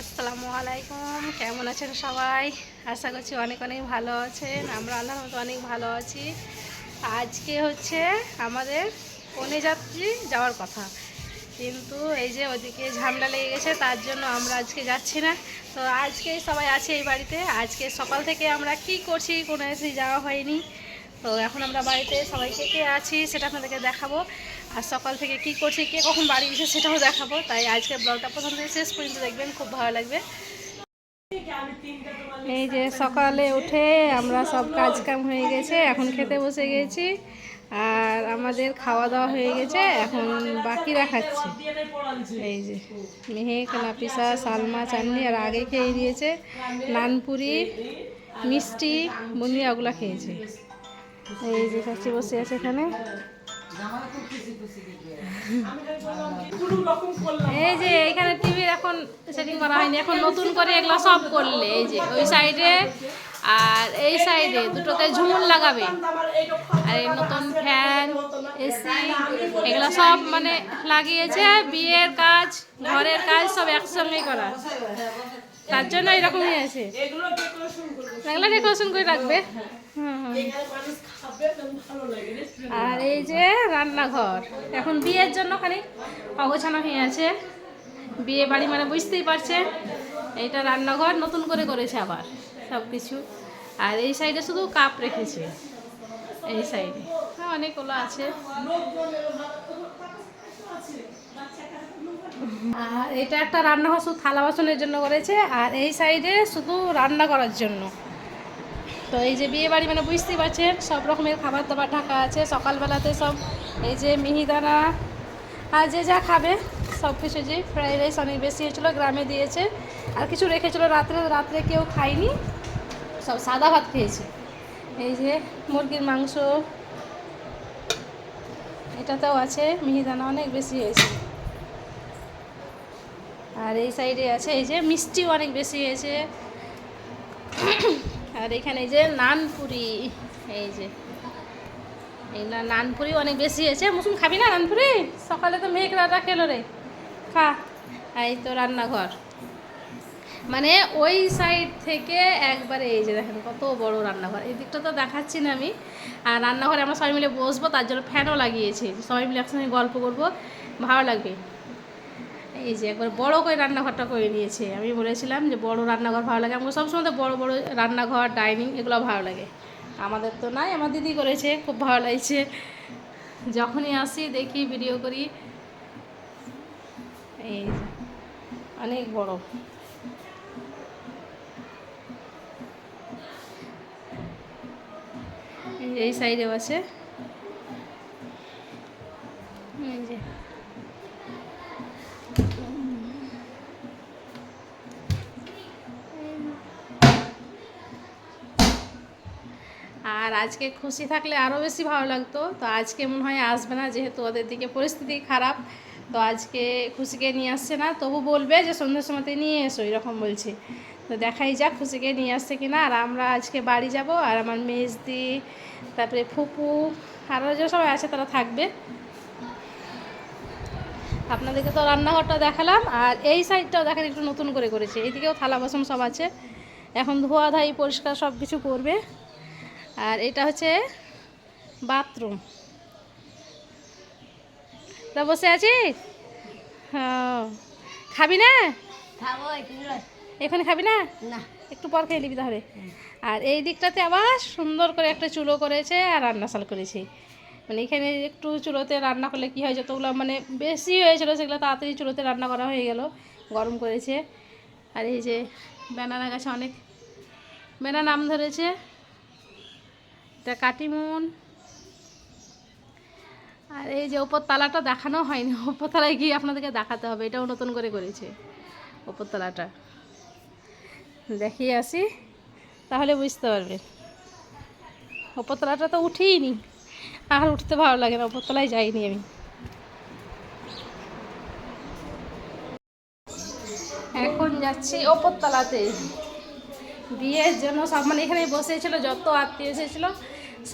আসসালামু আলাইকুম, কেমন আছেন সবাই? আশা করছি অনেক অনেক ভালো আছেন, আমরা আল্লাহর মতো অনেক ভালো আছি। আজকে হচ্ছে আমাদের কনে যাত্রী যাওয়ার কথা। কিন্তু এই যে ওদিকে ঝামেলা লেগে গেছে, তার জন্য আমরা আজকে যাচ্ছি না। তো আজকে সবাই আছে এই বাড়িতে, আজকে সকাল থেকে আমরা কি করছি, কোনো যাওয়া হয়নি। তো এখন আমরা বাড়িতে সবাই কে কে আছি, সেটা আপনাদেরকে দেখাবো। আর সকাল থেকে কি করছি, কে কখন বাড়ি এসে সেটাও দেখাবো। তাই আজকে ব্লগটা প্রথম থেকে শেষ পর্যন্ত দেখবেন, খুব ভালো লাগবে। এই যে সকালে উঠে আমরা সব কাজ কাম হয়ে গেছে, এখন খেতে বসে গেছি, আর আমাদের খাওয়া দাওয়া হয়ে গেছে, এখন বাকিরা খাচ্ছে। এই যে মেহেক, নাপিসা, সালমা, চাননি, আর আগে খেয়ে দিয়েছে নানপুরি, মিষ্টি বুন্দিয়া ওগুলো খেয়েছে। এই যে চাচি বসে আছে এখানে। এই যে এখানে টিভির এখন সেটিং করা হয়নি, এখন নতুন করে এগুলো সব করলে, এই যে ওই সাইডে আর এই সাইডে দুটোতে ঝুমুর লাগাবে। আর এই নতুন ফ্যান এসি এগুলো সব মানে লাগিয়েছে, বিয়ের কাজ, ঘরের কাজ সব একসঙ্গেই করা। তার জন্য এরকমই আছে। এগুলো ডেকোরেশন করে রাখবে? আর এই যে রান্নাঘর এখন বিয়ের জন্য খালি অগোছানো হয়ে আছে। বিয়ে বাড়ি মানে বুঝতেই পারছে এইটা রান্নাঘর নতুন করে করেছে আবার সব কিছু আর এই সাইডে শুধু কাপ রেখেছে এই সাইডে। হ্যাঁ অনেকগুলো আছে। আর এটা একটা রান্নাঘর শুধু থালা বাসনের জন্য করেছে, আর এই সাইডে শুধু রান্না করার জন্য। তো এই যে বিয়ে বাড়ি মানে বুঝতেই পারছেন, সব রকমের খাবার দাবার ঢাকা আছে, সকালবেলাতে সব এই যে মিহিদানা আর যে যা খাবে, সব কিছু যে ফ্রাইড রাইস অনেক বেশি হয়েছিলো, গ্রামে দিয়েছে, আর কিছু রেখেছিলো রাত্রে রাত্রে কেউ খায়নি, সব সাদা ভাত খেয়েছে। এই যে মুরগির মাংস, এটাতেও আছে মিহিদানা অনেক বেশি হয়েছে আর এই সাইডে আছে, এই যে মিষ্টি অনেক বেশি হয়েছে। আর এখানে যে নানপুরি, এই যে। এই না, নানপুরি অনেক বেশি হয়েছে। মুসুম, খাবি না নানপুরি? সকালে তো মেঘ রাজা খেলো রে। খা, এই তো রান্নাঘর। মানে ওই সাইড থেকে একবারে, এই যে দেখেন কত বড় রান্নাঘর। এই দিকটা তো দেখাচ্ছি না আমি। আর রান্নাঘরে আমরা সবাই মিলে বসবো, তার জন্য ফ্যানও লাগিয়েছি। সবাই মিলে একসঙ্গে গল্প করব। ভালো লাগবে। এই যে একবার বড় করে রান্নাঘরটা করে নিয়েছে। আমি বলেছিলাম যে বড় রান্নাঘর ভালো লাগে। আমাকে সবসময় তো বড় বড় রান্নাঘর ডাইনিং এগুলো ভালো লাগে। আমাদের তো নাই, আমার দিদি করেছে, খুব ভালো লাগছে। যখনই আসি, দেখি ভিডিও করি। এই অনেক বড়। এই সাইডেও আছে। আজকে খুশি থাকলে আরও বেশি ভালো লাগতো। তো আজকে মনে হয় আসবে না, যেহেতু ওদের দিকে পরিস্থিতি খারাপ। তো আজকে খুশিকে নিয়ে আসছে না, তবু বলবে যে সন্ধ্যের সময়তে নিয়ে এসো, এরকম বলছে। তো দেখাই যাক খুশিকে নিয়ে আসছে কি না আর আমরা আজকে বাড়ি যাব, আর আমার মেজদি, তারপরে ফুপু আরও যে সবাই আছে তারা থাকবে। আপনাদেরকে তো রান্নাঘরটা দেখালাম, আর এই সাইডটাও দেখেন, একটু নতুন করে করেছে। এইদিকেও থালা বাসন সব আছে। এখন ধোয়া ধাই পরিষ্কার সব কিছু করবে। আর এটা হচ্ছে বাথরুম তা বসে আছিস হ্যাঁ খাবি না। এখানে খাবি না? না। একটু পর খেয়ে নিবি তাহলে। আর এই দিকটাতে আবার সুন্দর করে একটা চুলো করেছে আর রান্নাশাল করেছে। মানে এখানে একটু চুলোতে রান্না করলে কী হয় যতগুলো মানে বেশি হয়েছিল সেগুলো তাড়াতাড়ি চুলোতে রান্না করা হয়ে গেল গরম করেছে। আর এই যে বেনানা গাছে অনেক বেনা নাম ধরেছে। এটা কাটিমুন। আর এই যে ওপর তালাটা দেখানো হয়নি, ওপর তলায় গিয়ে আপনাদেরকে দেখাতে হবে, এটাও নতুন করে করেছে ওপর তলাটা। দেখিয়ে আসি, তাহলে বুঝতে পারবেন ওপরতলাটা তো উঠেই উঠিনি আর উঠতে ভালো লাগে না ওপরতলায় যাইনি আমি। এখন যাচ্ছি ওপর ওপরতলাতে বিয়ের জন্য সব মানে এখানেই বসেছিল, যত আত্মীয় এসেছিল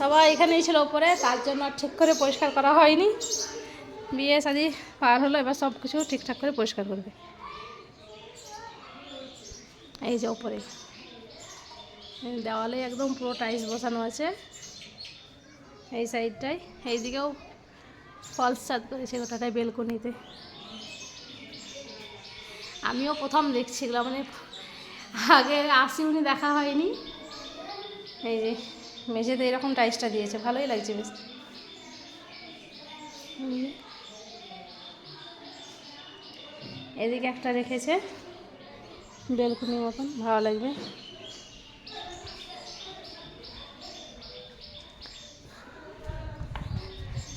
সবাই এখানেই ছিল ওপরে তার জন্য ঠিক করে পরিষ্কার করা হয়নি। বিয়ে শাদি পার হলো, এবার সব কিছু ঠিকঠাক করে পরিষ্কার করবে। এই যে ওপরে দেওয়ালে একদম পুরো টাইলস বসানো আছে। এই সাইডটায়, এইদিকেও ফলস ছাদ করেছে গোটাটাই বেলকনিতে। আমিও প্রথম দেখছি এগুলো মানে আগে আসিউনি দেখা হয়নি। এই যে মেঝেতে এরকম টাইলসটা দিয়েছে, ভালোই লাগছে বেশ। এদিকে একটা রেখেছে বেলকুনির মতন, ভালো লাগবে।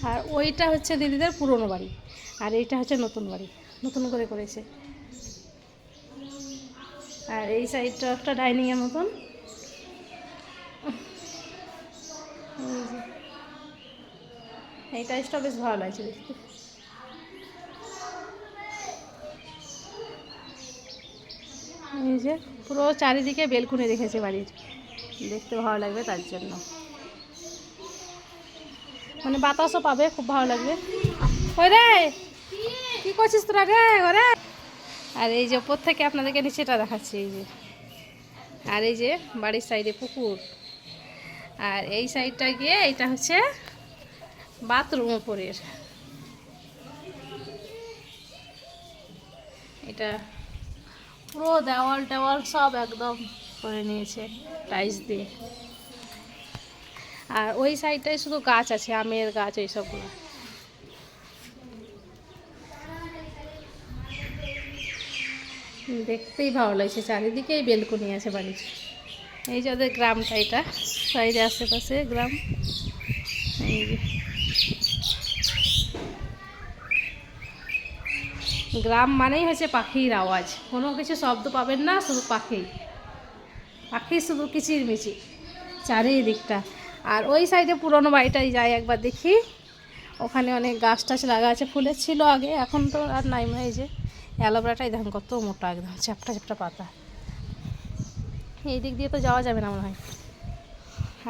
আর ওইটা হচ্ছে দিদিদের পুরনো বাড়ি, আর এইটা হচ্ছে নতুন বাড়ি, নতুন করে করেছে। আর এই সাইডটা একটা ডাইনিংয়ের মতন এই যে। এই টাইসটা বেশ ভালো লাগছে দেখতে। এই যে পুরো চারিদিকে বেলকুনি রেখেছে বাড়ির। দেখতে ভালো লাগবে তার জন্য। মানে বাতাসও পাবে, খুব ভালো লাগবে। ওই রে কি করছিস তোরা ঘরে আর এই যে ওপর থেকে আপনাদেরকে নিচেটা দেখাচ্ছি, এই যে। আর এই যে বাড়ির সাইডে পুকুর। আর এই সাইডটা গিয়ে এটা হচ্ছে বাথরুম উপরের। এটা পুরো দেওয়াল টেওয়াল সব একদম করে নিয়েছে টাইস দিয়ে। আর ওই সাইডটায় শুধু গাছ আছে, আমের গাছ, এইসবগুলো। দেখতেই ভালো লাগছে, চারিদিকেই বেলকুনি আছে বাড়ির। এই যে ওদের গ্রামটা, এটা সাইডে আশেপাশে গ্রাম। এই যে। গ্রাম মানেই হচ্ছে পাখির আওয়াজ। কোনো কিছু শব্দ পাবেন না, শুধু পাখি। পাখি শুধু কিচির মিচির চারিদিকটা। আর ওই সাইডে পুরনো বাড়িটাই, যাই একবার দেখি। ওখানে অনেক গাছ টাছ লাগা আছে, ফুলের ছিল আগে, এখন তো আর নাই এই যে। অ্যালোভেরাটাই দেখুন কত মোটা একদম, চ্যাপটা চ্যাপটা পাতা। এই দিক দিয়ে তো যাওয়া যাবে না মনে হয়।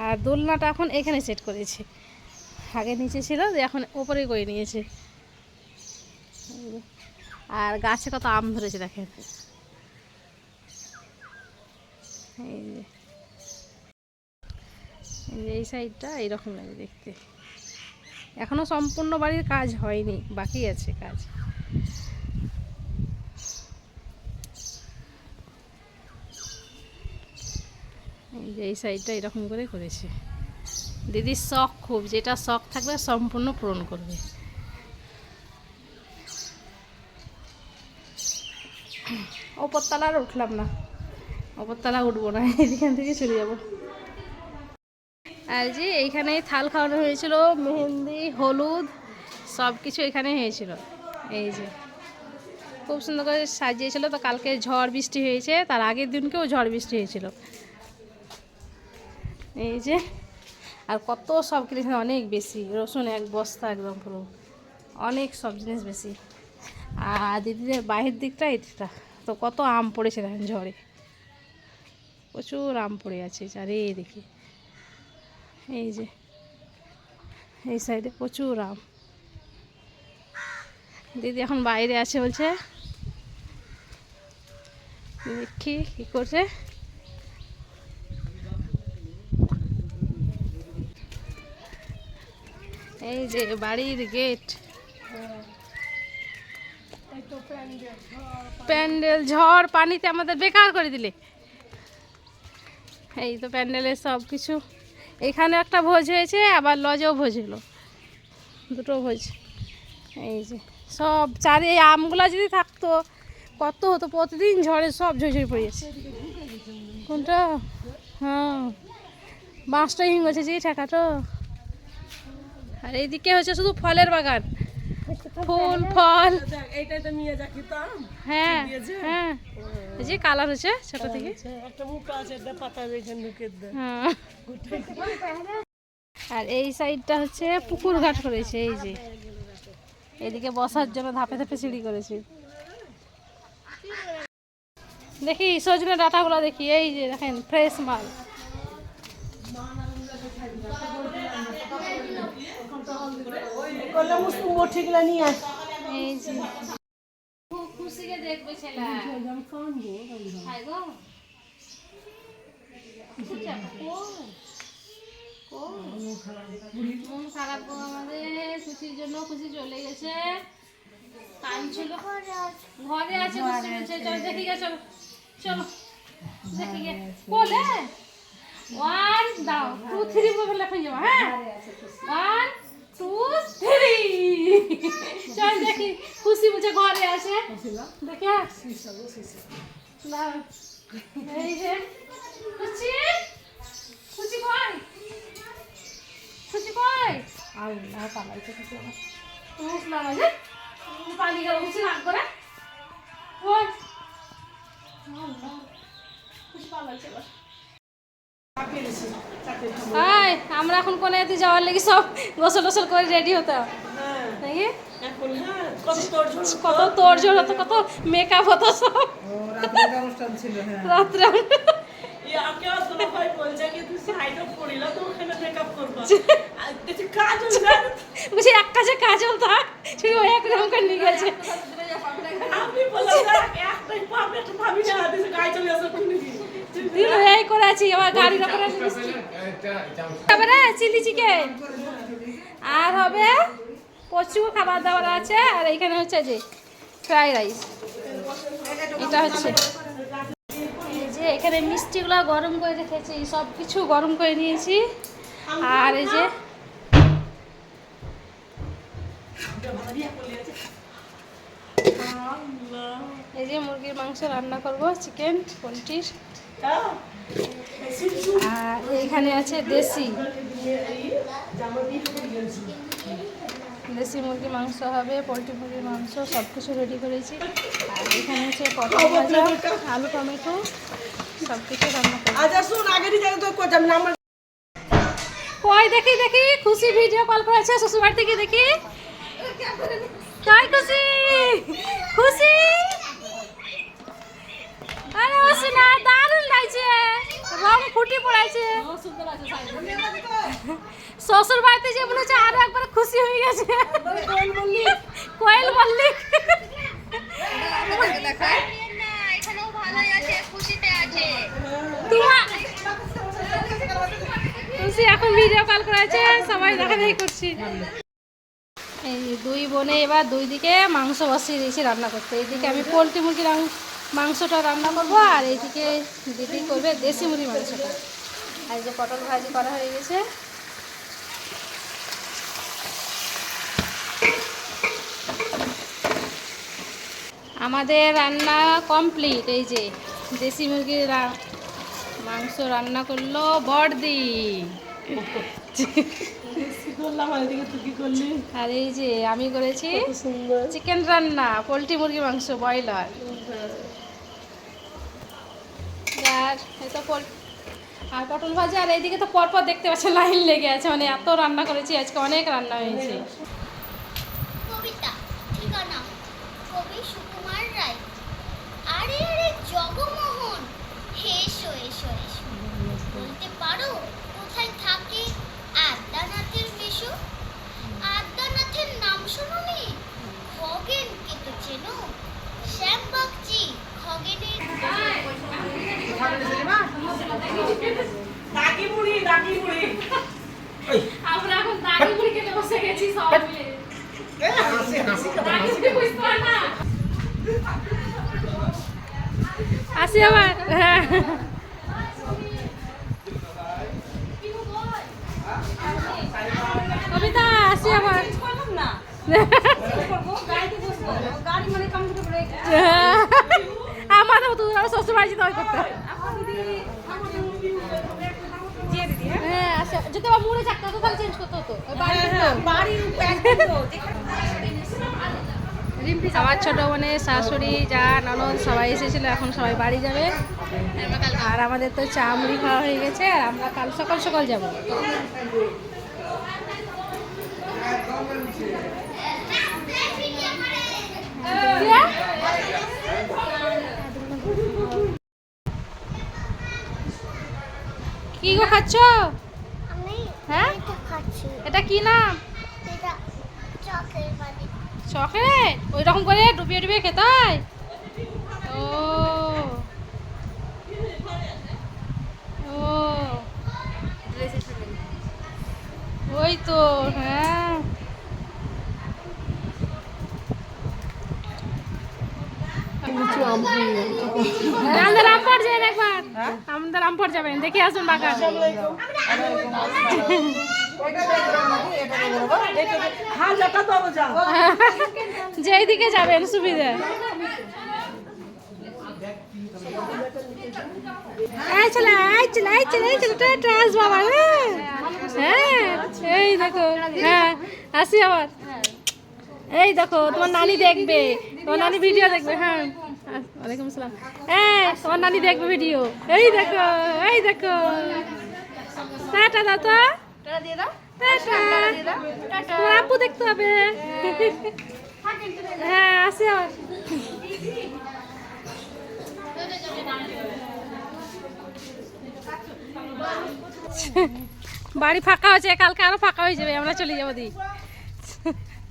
আর দোলনাটা এখন এখানে সেট করেছে। আগে নিচে ছিল যে এখন ওপরে করে নিয়েছে। আর গাছে কত আম ধরেছে দেখেন। এই যে। এই সাইডটা এইরকম লাগে দেখতে। এখনও সম্পূর্ণ বাড়ির কাজ হয়নি, বাকি আছে কাজ। এই যে এই সাইডটা এরকম করে করেছে। দিদির শখ খুব, যেটা শখ থাকবে সম্পূর্ণ পূরণ করবে। ওপরতলা আর উঠলাম না। ওপরতলা উঠবো না এদিখান থেকে চলে যাব। আর যে এইখানে থাল খাওয়ানো হয়েছিল, মেহেন্দি, হলুদ সব কিছু এখানে হয়েছিল। এই যে, খুব সুন্দর করে সাজিয়েছিল। তো কালকে ঝড় বৃষ্টি হয়েছে, তার আগের দিনকেও ঝড় বৃষ্টি হয়েছিল। এই যে, আর কত সব কিনেছে অনেক বেশি। রসুন এক বস্তা একদম পুরো। অনেক সব জিনিস বেশি। আর দিদিদের বাহির দিকটা এটা তো কত আম পড়েছে দেখেন ঝড়ে। প্রচুর আম পড়ে আছে চারিদিকে। এই যে, এই সাইডে প্রচুর আম। দিদি এখন বাইরে আছে বলছে। দেখি কি করছে? এই যে বাড়ির গেট প্যান্ডেল, ঝড় পানিতে আমাদের বেকার করে দিলে। এই তো প্যান্ডেলের সব কিছু। এখানে একটা ভোজ হয়েছে, আবার লজেও ভোজ হলো। দুটো ভোজ। এই যে, সব চারি, এই আমগুলা যদি থাকতো, কত হতো, প্রতিদিন ঝড়ে সব ঝরে পড়ে কোনটা? হ্যাঁ। বাঁশটা হিং হচ্ছে, যে ঠেকাটো। আর এইদিকে হচ্ছে শুধু ফলের বাগান। ফুল, ফল। হ্যাঁ হ্যাঁ। যে কালার হচ্ছে ছোট থেকে। হ্যাঁ। আর এই সাইডটা হচ্ছে পুকুর ঘাট করেছে, এই যে। এদিকে বসার জন্য ধাপে ধাপে সিঁড়ি করেছে। দেখি সজনে ডাটাগুলো দেখি, এই যে দেখেন, ফ্রেশ মাল। করলে মুসলিম বঠিগুলা নিয়ে আস। এই যে। খুব খুশিকে দেখবে ছেলে। খাই গো। খারাপ আমাদের। খুশির জন্য খুশি চলে গেছে। কাঁদছিল ঘরে আছে বসে বলছে চল, দেখি গে, চলো চলো, দেখি গে। বলে ওয়ান দাও। টু থ্রি বলে লেখাই যাব হ্যাঁ? ওয়ান টু থ্রি চল দেখি খুশি বলছে ঘরে আছে দেখে দাও এই যে খুশি খুশি কই খুশি কই আল্লাহ পালাইতে খুশি আমার বুঝলাম যে পালিয়ে গেল খুশি রাগ করে পালাইছে হাই আমরা এখন কোনে এতে যাওয়ার লাগি সব গোসল টোসল করে রেডি হতাম নাকি? হ্যাঁ কত তোর কত হতো কত মেকআপ হতো সব। রাত্রে তুই কাজ হচ্ছে না। এক কাজে কাজল থাক। শুধু ওই একরকম করে নিয়ে গেছে। দিন এই করেছি আবার গাড়ির ওপরে তারপরে চিলি চিকেন। আর হবে প্রচুর খাবার দাবার আছে আর এইখানে হচ্ছে যে ফ্রাইড রাইস। এটা হচ্ছে। এই যে এখানে মিষ্টিগুলো গরম করে রেখেছি সব কিছু গরম করে নিয়েছি। আর এই যে এই যে মুরগির মাংস রান্না করব চিকেন পোলট্রির আর এইখানে আছে দেশি। দেশি মুরগি মাংস হবে পোলট্রি মুরগির মাংস সব কিছু রেডি করেছি। আর এখানে হচ্ছে পটল ভাজা আলু টমেটো সব কিছু রান্না করব। আমার কই দেখি দেখি খুশি ভিডিও কল করেছে শ্বশুর বাড়ি থেকে দেখি। কই খুশি? খুশি? আরে বসে না দারুণ লাগছে। রং ফুটি পড়েছে। শ্বশুর বাড়িতে যে বলেছে আরও একবার খুশি হয়ে গেছে। কোয়েল মল্লিক। খুশি এখন ভিডিও কল করেছে, সবাই দেখা দেখি করছি। এই দুই বোনে এবার দুই দিকে মাংস বসিয়ে দিয়েছি রান্না করতে। এইদিকে আমি পোলট্রি মুরগির মাংসটা রান্না করব আর এইদিকে দিদি করবে দেশি মুরগির মাংসটা। আর যে পটল ভাজি করা হয়ে গেছে। আমাদের রান্না কমপ্লিট। এই যে দেশি মুরগির মাংস রান্না করল বড়দি। আর এই যে আমি করেছি চিকেন রান্না পোলট্রি মুরগি মাংস ব্রয়লার। আর তো আর পটল ভাজা আর এইদিকে তো পরপর দেখতে পাচ্ছি লাইন লেগে আছে। মানে এত রান্না করেছি আজকে অনেক রান্না হয়েছে কবিতা ঠিকানা কবি সুকুমার রায় আরে আরে জগমোহন হে এসো এসো এসো বলতে পারো কোথায় থাকে আদ্যানাথের মেশো আদ্যানাথের নাম শোনোনি খগেনকে তো চেনো শ্যাম বাগচি খগেনের ডাকি মুড়ি ডাকি মুড়ি আমরা এখন দাড়ি মুড়ি খেতে বসে গেছি সবাই মিলে দাড়ি মুড়ি বুঝতে পার না। আসি আবার হ্যাঁ। কবিতা আসি আবার। হ্যাঁ। আমারও তো আমার শ্বশুর বাড়ি যেতে হয়। করতে হয়। হ্যাঁ আসে যদি আবার মুড়ে চাকতে হতো তাহলে চেঞ্জ করতে হতো। বাড়ির আমার ছোট বোনের শাশুড়ি যা ননদ সবাই এসেছিল এখন সবাই বাড়ি যাবে। আর আমাদের তো চা মুড়ি খাওয়া হয়ে গেছে আর আমরা কাল সকাল সকাল যাব। কি গো খাচ্ছ? হ্যাঁ? এটা কি নাম? চকলেট ওই রকম করে ডুবিয়ে ডুবিয়ে খেতে ও। ও। ওই তো হ্যাঁ। যাবেন একবার। আমাদের রামপুর যাবেন। দেখে আসুন বাগান হাজারটা দরজা যেই দিকে যাবেন সুবিধা চলে চলে চলে চলে ট্রান্স হ্যাঁ এই দেখো হ্যাঁ আসি আবার। এই দেখো, তোমার নানি দেখবে। তোমার নানি ভিডিও দেখবে হ্যাঁ। ওয়ালাইকুম আসসালাম। হ্যাঁ তোমার নানি দেখবে ভিডিও এই দেখো এই দেখো। টাটা দাদা। টাটা। তোমার আপু দেখতে হবে। হ্যাঁ আসি আবার। বাড়ি ফাঁকা হয়েছে, কালকে আরও ফাঁকা হয়ে যাবে, আমরা চলে যাব দি।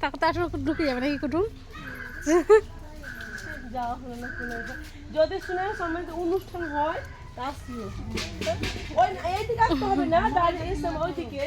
তাকে তো ঢুকে যাবে নাকি কুটুম? যাওয়া হলো না কোনো যদি শুনে সময় অনুষ্ঠান হয়, তা ওই এইদিকে আসতে হবে না, দাঁড়িয়ে ওই ওইদিকে।